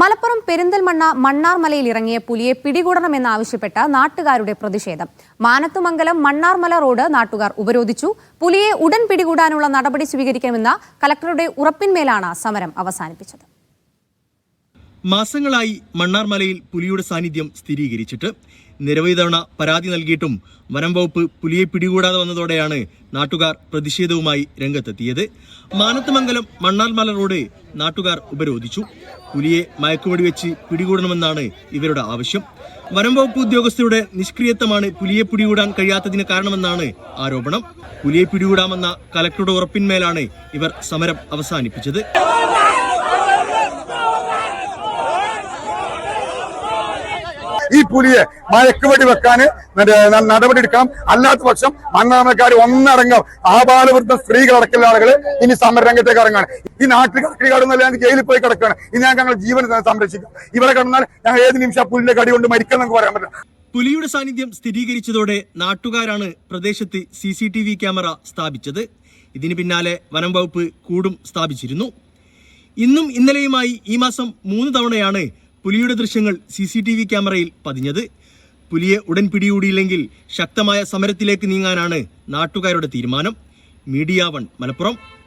മലപ്പുറം പെരിന്തൽമണ്ണ മണ്ണാർമലയിൽ ഇറങ്ങിയ പുലിയെ പിടികൂടണമെന്നാവശ്യപ്പെട്ട നാട്ടുകാരുടെ പ്രതിഷേധം. മാനത്തുമംഗലം മണ്ണാർമല റോഡ് നാട്ടുകാർ ഉപരോധിച്ചു. പുലിയെ ഉടൻ പിടികൂടാനുള്ള നടപടി സ്വീകരിക്കണമെന്ന കലക്ടറുടെ ഉറപ്പിന്മേലാണ് സമരം അവസാനിപ്പിച്ചത്. മാസങ്ങളായി മണ്ണാർമലയിൽ പുലിയുടെ സാന്നിധ്യം സ്ഥിരീകരിച്ചിട്ട് നിരവധി തവണ പരാതി നൽകിയിട്ടും വനം വകുപ്പ് പുലിയെ പിടികൂടാതെ വന്നതോടെയാണ് നാട്ടുകാർ പ്രതിഷേധവുമായി രംഗത്തെത്തിയത്. മാനത്തമംഗലം മണ്ണാർമല റോഡ് നാട്ടുകാർ ഉപരോധിച്ചു. പുലിയെ മയക്കുപടി വെച്ച് പിടികൂടണമെന്നാണ് ഇവരുടെ ആവശ്യം. വനം വകുപ്പ് ഉദ്യോഗസ്ഥരുടെ നിഷ്ക്രിയത്വമാണ് പുലിയെ പിടികൂടാൻ കഴിയാത്തതിന് കാരണമെന്നാണ് ആരോപണം. പുലിയെ പിടികൂടാമെന്ന കലക്ടറുടെ ഉറപ്പിന്മേലാണ് ഇവർ സമരം അവസാനിപ്പിച്ചത്. ഈ പുലിയെ മയക്കുവെടി വെക്കാൻ നടപടി എടുക്കണം. അല്ലാത്ത പക്ഷം മണ്ണാമക്കാർ ഒന്നടങ്കം സ്ത്രീകൾ അടക്കുന്ന ആളുകൾ ഇനി സമരരംഗത്തേക്ക് ഇറങ്ങാണ്. ഈ നാട്ടിൽ കടക്കി കടന്നല്ല ജയിലിൽ പോയി കിടക്കുകയാണ്. ഇനി ഞങ്ങൾക്ക് ഞങ്ങൾ ജീവൻ സംരക്ഷിക്കും. ഇവിടെ കിടന്നാൽ ഞങ്ങൾ ഏത് നിമിഷം പുലിന്റെ കടി കൊണ്ട് മരിക്കാൻ നമുക്ക് പറയാൻ പറ്റില്ല. പുലിയുടെ സാന്നിധ്യം സ്ഥിരീകരിച്ചതോടെ നാട്ടുകാരാണ് പ്രദേശത്ത് C C T V camera സ്ഥാപിച്ചത്. ഇതിന് പിന്നാലെ വനം വകുപ്പ് കൂടും സ്ഥാപിച്ചിരുന്നു. ഇന്നും ഇന്നലെയുമായി ഈ മാസം മൂന്ന് തവണയാണ് പുലിയുടെ ദൃശ്യങ്ങൾ സി സി ടി വി ക്യാമറയിൽ പതിഞ്ഞത്. പുലിയെ ഉടൻ പിടികൂടിയില്ലെങ്കിൽ ശക്തമായ സമരത്തിലേക്ക് നീങ്ങാനാണ് നാട്ടുകാരുടെ തീരുമാനം. Media one Malappuram.